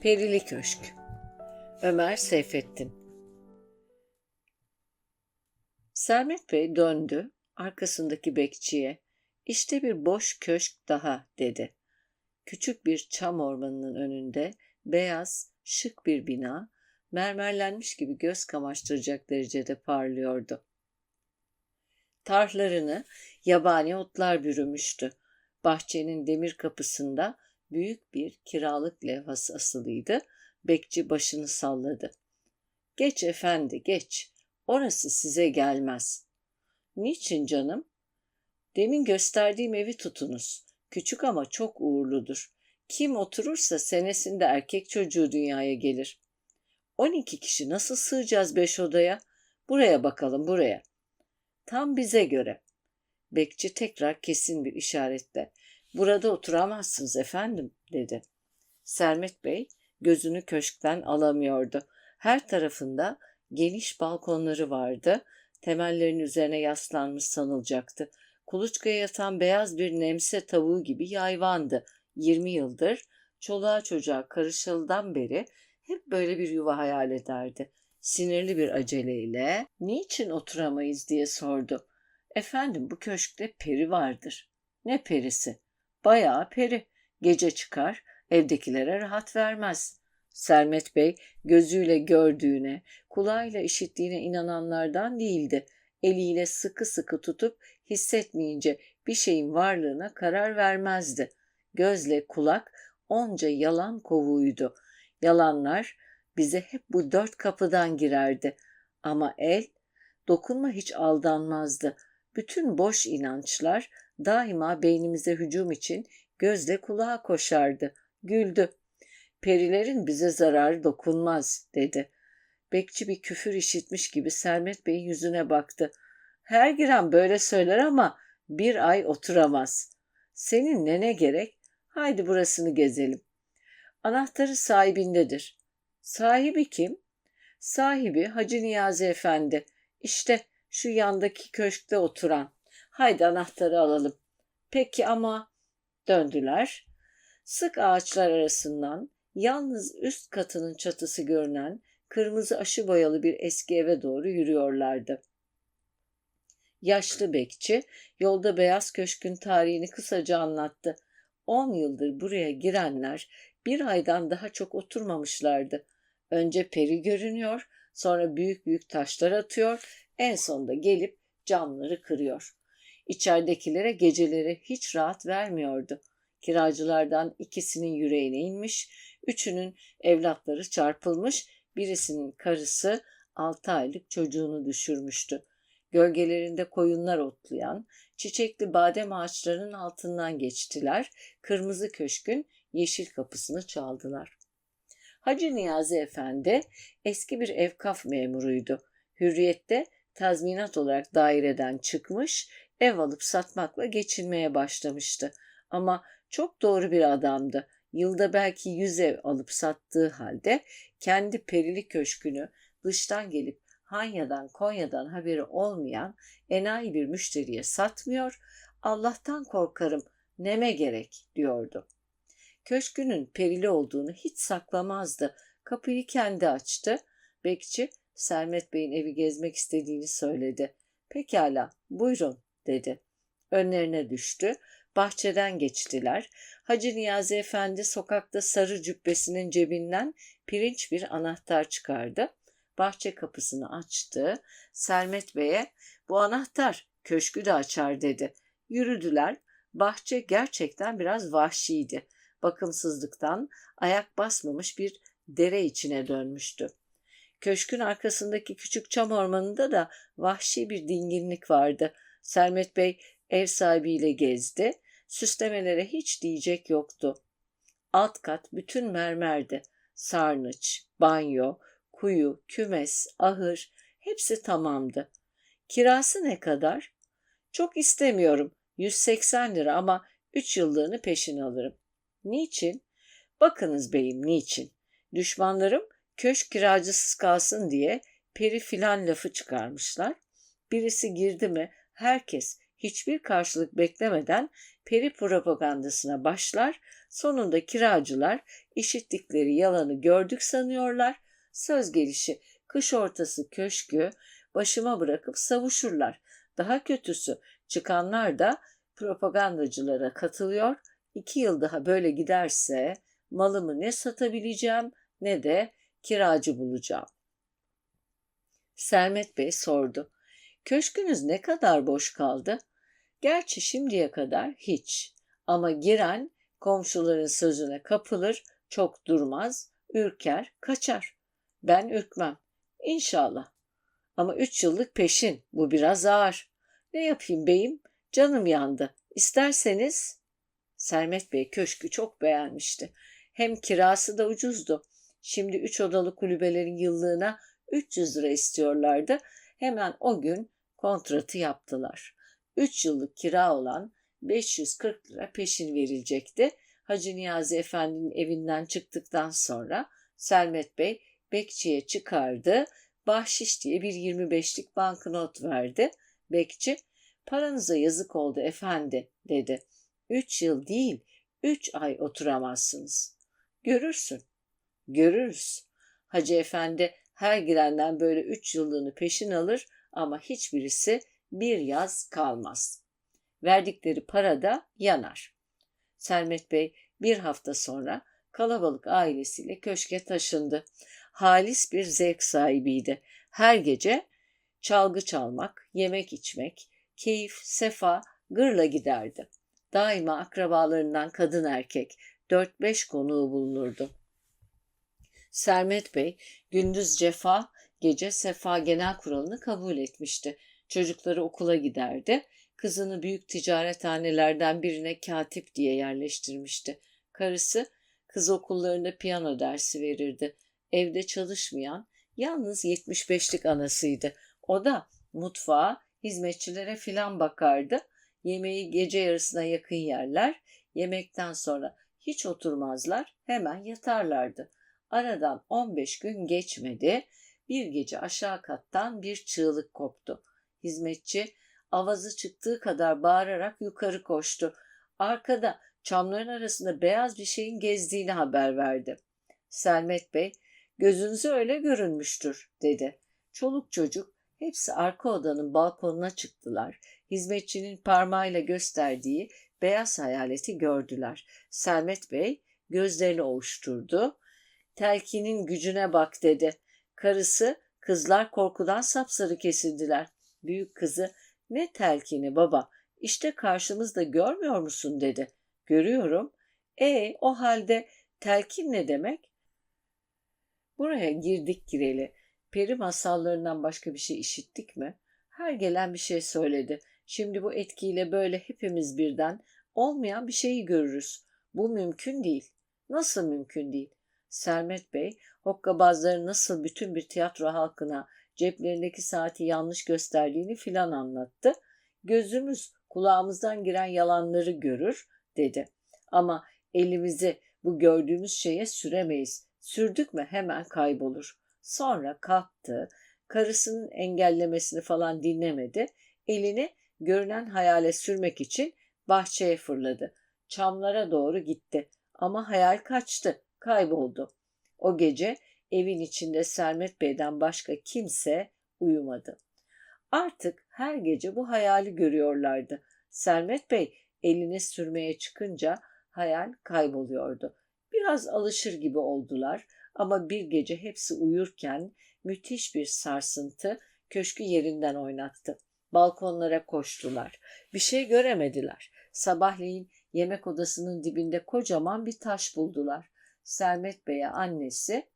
Perili Köşk Ömer Seyfettin Sermet Bey döndü arkasındaki bekçiye. İşte bir boş köşk daha dedi. Küçük bir çam ormanının önünde beyaz, şık bir bina, mermerlenmiş gibi göz kamaştıracak derecede parlıyordu. Tarhlarını yabani otlar bürümüştü. Bahçenin demir kapısında büyük bir kiralık levhası asılıydı. Bekçi başını salladı. Geç efendi geç. Orası size gelmez. Niçin canım? Demin gösterdiğim evi tutunuz. Küçük ama çok uğurludur. Kim oturursa senesinde erkek çocuğu dünyaya gelir. 12 kişi nasıl sığacağız beş odaya? Buraya bakalım buraya. Tam bize göre. Bekçi tekrar kesin bir işaretle. Burada oturamazsınız efendim dedi. Sermet Bey gözünü köşkten alamıyordu. Her tarafında geniş balkonları vardı. Temellerin üzerine yaslanmış sanılacaktı. Kuluçkaya yatan beyaz bir nemse tavuğu gibi yayvandı. 20 yıldır çoluğa çocuğa karışıldan beri hep böyle bir yuva hayal ederdi. Sinirli bir aceleyle niçin oturamayız diye sordu. Efendim bu köşkte peri vardır. Ne perisi? Bayağı peri. Gece çıkar, evdekilere rahat vermez. Sermet Bey gözüyle gördüğüne, kulağıyla işittiğine inananlardan değildi. Eliyle sıkı sıkı tutup hissetmeyince bir şeyin varlığına karar vermezdi. Gözle kulak onca yalan kovuğuydu. Yalanlar bize hep bu dört kapıdan girerdi. Ama el dokunma hiç aldanmazdı. Bütün boş inançlar daima beynimize hücum için gözle kulağa koşardı. Güldü. Perilerin bize zararı dokunmaz dedi. Bekçi bir küfür işitmiş gibi Sermet Bey'in yüzüne baktı. Her giren böyle söyler ama bir ay oturamaz. Senin ne ne gerek? Haydi burasını gezelim. Anahtarı sahibindedir. Sahibi kim? Sahibi Hacı Niyazi Efendi. İşte şu yandaki köşkte oturan. Haydi anahtarı alalım. Peki ama döndüler. Sık ağaçlar arasından yalnız üst katının çatısı görünen kırmızı aşı boyalı bir eski eve doğru yürüyorlardı. Yaşlı bekçi yolda beyaz köşkün tarihini kısaca anlattı. On yıldır buraya girenler bir aydan daha çok oturmamışlardı. Önce peri görünüyor, sonra büyük büyük taşlar atıyor, en sonunda gelip camları kırıyor. İçeridekilere geceleri hiç rahat vermiyordu. Kiracılardan ikisinin yüreğine inmiş, üçünün evlatları çarpılmış, birisinin karısı altı aylık çocuğunu düşürmüştü. Gölgelerinde koyunlar otlayan, çiçekli badem ağaçlarının altından geçtiler, kırmızı köşkün yeşil kapısını çaldılar. Hacı Niyazi Efendi eski bir evkaf memuruydu. Hürriyette tazminat olarak daireden çıkmış, ev alıp satmakla geçinmeye başlamıştı. Ama çok doğru bir adamdı. Yılda belki yüz ev alıp sattığı halde kendi perili köşkünü dıştan gelip Hanya'dan Konya'dan haberi olmayan enayi bir müşteriye satmıyor, Allah'tan korkarım neme gerek diyordu. Köşkünün perili olduğunu hiç saklamazdı. Kapıyı kendi açtı. Bekçi Sermet Bey'in evi gezmek istediğini söyledi. Pekala buyurun dedi. Önlerine düştü. Bahçeden geçtiler. Hacı Niyazi Efendi sokakta sarı cübbesinin cebinden pirinç bir anahtar çıkardı. Bahçe kapısını açtı. Sermet Bey'e bu anahtar köşkü de açar dedi. Yürüdüler. Bahçe gerçekten biraz vahşiydi. Bakımsızlıktan ayak basmamış bir dere içine dönmüştü. Köşkün arkasındaki küçük çam ormanında da vahşi bir dinginlik vardı. Sermet Bey ev sahibiyle gezdi. Süslemelere hiç diyecek yoktu. Alt kat bütün mermerdi. Sarnıç, banyo, kuyu, kümes, ahır hepsi tamamdı. Kirası ne kadar? Çok istemiyorum. 180 lira ama 3 yıllığını peşin alırım. Niçin? Bakınız beyim niçin? Düşmanlarım köşk kiracısız kalsın diye peri filan lafı çıkarmışlar. Birisi girdi mi herkes hiçbir karşılık beklemeden peri propagandasına başlar, Sonunda kiracılar işittikleri yalanı gördük sanıyorlar. Söz gelişi kış ortası köşkü başıma bırakıp savuşurlar. Daha kötüsü çıkanlar da propagandacılara katılıyor. İki yıl daha böyle giderse malımı ne satabileceğim ne de kiracı bulacağım. Sermet Bey sordu. Köşkünüz ne kadar boş kaldı? Gerçi şimdiye kadar hiç. Ama giren komşuların sözüne kapılır, çok durmaz, ürker, kaçar. Ben ürkmem. İnşallah. Ama üç yıllık peşin. Bu biraz ağır. Ne yapayım beyim? Canım yandı. İsterseniz... Sermet Bey köşkü çok beğenmişti. Hem kirası da ucuzdu. Şimdi üç odalı kulübelerin yıllığına 300 lira istiyorlardı. Hemen o gün kontratı yaptılar. 3 yıllık kira olan 540 lira peşin verilecekti. Hacı Niyazi Efendi'nin evinden çıktıktan sonra Sermet Bey bekçiye çıkardı. Bahşiş diye bir 25'lik banknot verdi. Bekçi, paranıza yazık oldu efendi dedi. Üç yıl değil, üç ay oturamazsınız. Görürsün. Görürüz. Hacı efendi her girenden böyle üç yıllığını peşin alır ama hiçbirisi bir yaz kalmaz. Verdikleri para da yanar. Sermet Bey bir hafta sonra kalabalık ailesiyle köşke taşındı. Halis bir zevk sahibiydi. Her gece çalgı çalmak, yemek içmek, keyif, sefa, gırla giderdi. Daima akrabalarından kadın erkek, dört beş konuğu bulunurdu. Sermet Bey, gündüz cefa, gece sefa genel kuralını kabul etmişti. Çocukları okula giderdi. Kızını büyük ticarethanelerden birine katip diye yerleştirmişti. Karısı kız okullarında piyano dersi verirdi. Evde çalışmayan yalnız 75'lik anasıydı. O da mutfağa, hizmetçilere filan bakardı. Yemeği gece yarısına yakın yerler. Yemekten sonra hiç oturmazlar, hemen yatarlardı. Aradan 15 gün geçmedi. Bir gece aşağı kattan bir çığlık koptu. Hizmetçi avazı çıktığı kadar bağırarak yukarı koştu. Arkada çamların arasında beyaz bir şeyin gezdiğini haber verdi. Selmet Bey, gözünüzü öyle görünmüştür, dedi. Çoluk çocuk hepsi arka odanın balkonuna çıktılar. Hizmetçinin parmağıyla gösterdiği beyaz hayaleti gördüler. Selmet Bey gözlerini ovuşturdu. Telkinin gücüne bak dedi. Karısı, kızlar korkudan sapsarı kesildiler. Büyük kızı, ne telkini baba, işte karşımızda görmüyor musun dedi. Görüyorum. E o halde telkin ne demek? Buraya girdik gireli. Peri masallarından başka bir şey işittik mi? Her gelen bir şey söyledi. Şimdi bu etkiyle böyle hepimiz birden olmayan bir şeyi görürüz. Bu mümkün değil. Nasıl mümkün değil? Sermet Bey, hokkabazların nasıl bütün bir tiyatro halkına ceplerindeki saati yanlış gösterdiğini filan anlattı. Gözümüz kulağımızdan giren yalanları görür dedi. Ama elimizi bu gördüğümüz şeye süremeyiz. Sürdük mü hemen kaybolur. Sonra kalktı, karısının engellemesini falan dinlemedi. Elini görünen hayale sürmek için bahçeye fırladı. Çamlara doğru gitti. Ama hayal kaçtı, kayboldu. O gece evin içinde Sermet Bey'den başka kimse uyumadı. Artık her gece bu hayali görüyorlardı. Sermet Bey elini sürmeye çıkınca hayal kayboluyordu. Biraz alışır gibi oldular ama bir gece hepsi uyurken müthiş bir sarsıntı köşkü yerinden oynattı. Balkonlara koştular. Bir şey göremediler. Sabahleyin yemek odasının dibinde kocaman bir taş buldular. Sermet Bey'e annesi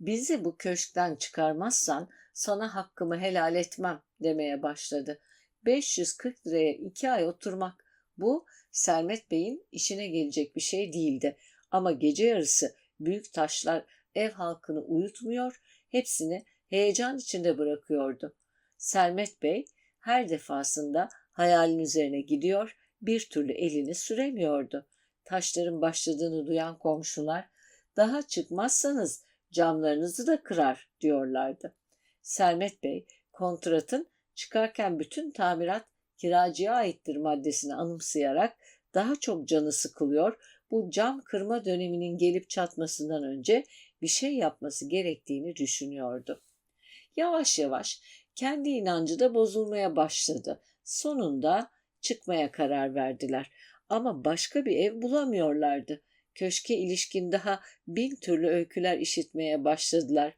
bizi bu köşkten çıkarmazsan sana hakkımı helal etmem demeye başladı. 540 liraya iki ay oturmak bu Sermet Bey'in işine gelecek bir şey değildi. Ama gece yarısı büyük taşlar ev halkını uyutmuyor, hepsini heyecan içinde bırakıyordu. Sermet Bey her defasında hayalin üzerine gidiyor, bir türlü elini süremiyordu. Taşların başladığını duyan komşular, daha çıkmazsanız camlarınızı da kırar diyorlardı. Sermet Bey kontratın çıkarken bütün tamirat kiracıya aittir maddesini anımsayarak daha çok canı sıkılıyor, bu cam kırma döneminin gelip çatmasından önce bir şey yapması gerektiğini düşünüyordu. Yavaş yavaş kendi inancı da bozulmaya başladı. Sonunda çıkmaya karar verdiler. Ama başka bir ev bulamıyorlardı. Köşke ilişkin daha bin türlü öyküler işitmeye başladılar.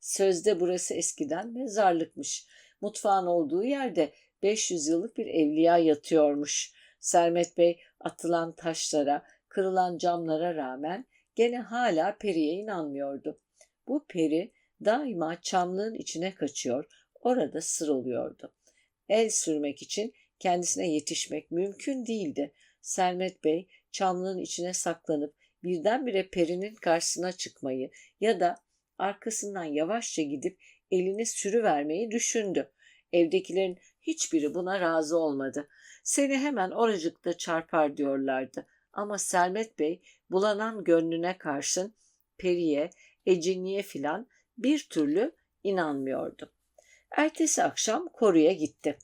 Sözde burası eskiden mezarlıkmış. Mutfağın olduğu yerde 500 yıllık bir evliya yatıyormuş. Sermet Bey atılan taşlara, kırılan camlara rağmen gene hala periye inanmıyordu. Bu peri daima çamlığın içine kaçıyor, orada sır oluyordu. El sürmek için kendisine yetişmek mümkün değildi. Sermet Bey çamlığın içine saklanıp birdenbire perinin karşısına çıkmayı ya da arkasından yavaşça gidip elini sürüvermeyi düşündü. Evdekilerin hiçbiri buna razı olmadı. Seni hemen oracıkta çarpar diyorlardı. Ama Sermet Bey bulanan gönlüne karşın periye, ecinliğe filan bir türlü inanmıyordu. Ertesi akşam koruya gitti.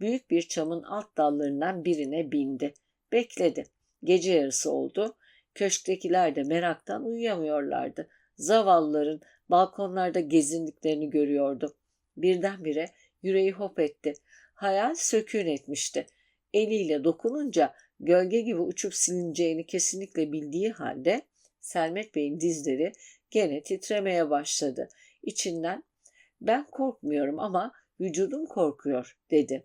Büyük bir çamın alt dallarından birine bindi. Bekledi. Gece yarısı oldu. Köşktekiler de meraktan uyuyamıyorlardı. Zavallıların balkonlarda gezindiklerini görüyordu. Birdenbire yüreği hop etti. Hayal sökün etmişti. Eliyle dokununca gölge gibi uçup silineceğini kesinlikle bildiği halde Selmet Bey'in dizleri gene titremeye başladı. İçinden ben korkmuyorum ama vücudum korkuyor dedi.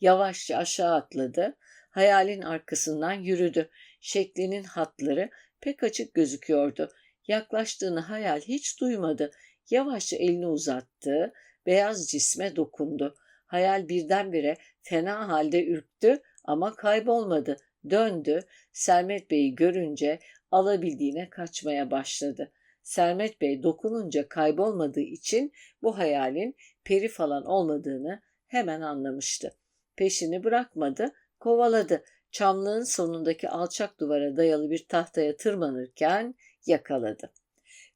Yavaşça aşağı atladı. Hayalin arkasından yürüdü. Şeklinin hatları pek açık gözüküyordu. Yaklaştığını hayal hiç duymadı. Yavaşça elini uzattı. Beyaz cisme dokundu. Hayal birdenbire fena halde ürktü ama kaybolmadı. Döndü. Sermet Bey'i görünce alabildiğine kaçmaya başladı. Sermet Bey dokununca kaybolmadığı için bu hayalin peri falan olmadığını hemen anlamıştı. Peşini bırakmadı, kovaladı. Çamlığın sonundaki alçak duvara dayalı bir tahtaya tırmanırken yakaladı.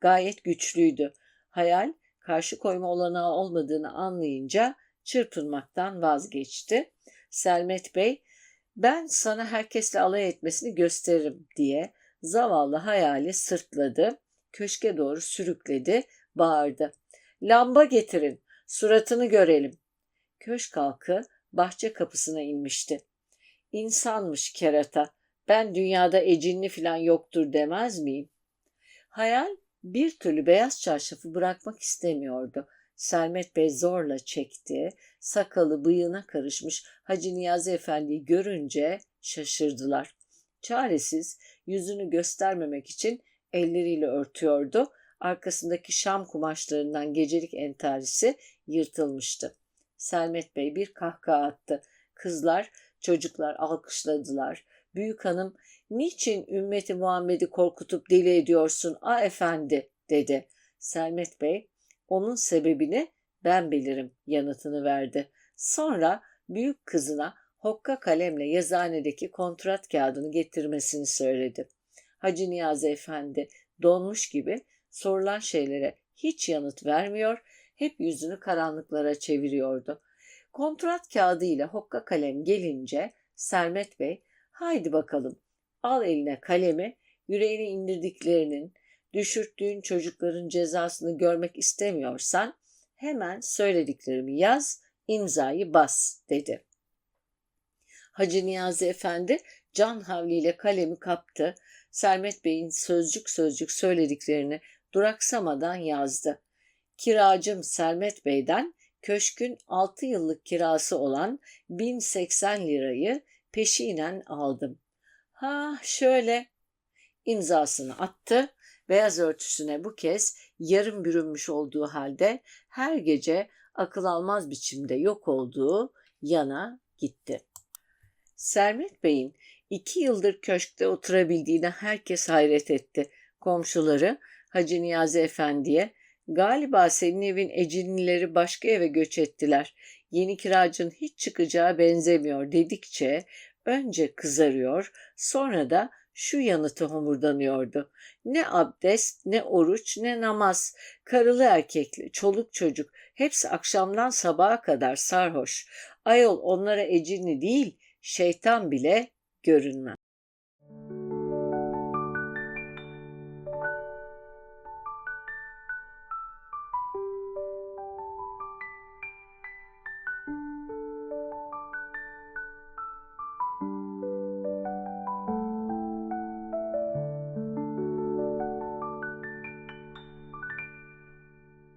Gayet güçlüydü. Hayal karşı koyma olanağı olmadığını anlayınca çırpınmaktan vazgeçti. Selmet Bey, ben sana herkesle alay etmesini gösteririm diye zavallı hayali sırtladı, köşke doğru sürükledi, bağırdı. Lamba getirin, suratını görelim. Köşk halkı bahçe kapısına inmişti. İnsanmış kerata, ben dünyada ecinli filan yoktur demez miyim? Hayal bir türlü beyaz çarşafı bırakmak istemiyordu. Selmet Bey zorla çekti. Sakalı bıyığına karışmış Hacı Niyazi Efendi'yi görünce şaşırdılar. Çaresiz yüzünü göstermemek için elleriyle örtüyordu. Arkasındaki şam kumaşlarından gecelik entarisi yırtılmıştı. Selmet Bey bir kahkaha attı. Kızlar, çocuklar alkışladılar. Büyük hanım, niçin ümmeti Muhammed'i korkutup deli ediyorsun a efendi dedi. Selmet Bey, onun sebebini ben bilirim yanıtını verdi. Sonra büyük kızına hokka kalemle yazanedeki kontrat kağıdını getirmesini söyledi. Hacı Niyazi Efendi donmuş gibi sorulan şeylere hiç yanıt vermiyor, hep yüzünü karanlıklara çeviriyordu. Kontrat kağıdı ile hokka kalem gelince Sermet Bey, haydi bakalım al eline kalemi, yüreğine indirdiklerinin, düşürttüğün çocukların cezasını görmek istemiyorsan hemen söylediklerimi yaz, imzayı bas dedi. Hacı Niyazi Efendi can havliyle kalemi kaptı. Sermet Bey'in sözcük sözcük söylediklerini duraksamadan yazdı. Kiracım Sermet Bey'den köşkün 6 yıllık kirası olan 1080 lirayı peşinen aldım. Ha şöyle imzasını attı. Beyaz örtüsüne bu kez yarım bürünmüş olduğu halde her gece akıl almaz biçimde yok olduğu yana gitti. Sermet Bey'in iki yıldır köşkte oturabildiğine herkes hayret etti. Komşuları Hacı Niyazi Efendi'ye galiba senin evin ecinlileri başka eve göç ettiler. Yeni kiracın hiç çıkacağı benzemiyor dedikçe önce kızarıyor sonra da şu yanıtı homurdanıyordu. Ne abdest, ne oruç, ne namaz. Karılı erkekli, çoluk çocuk hepsi akşamdan sabaha kadar sarhoş. Ayol onlara ecinli değil, şeytan bile görünmez.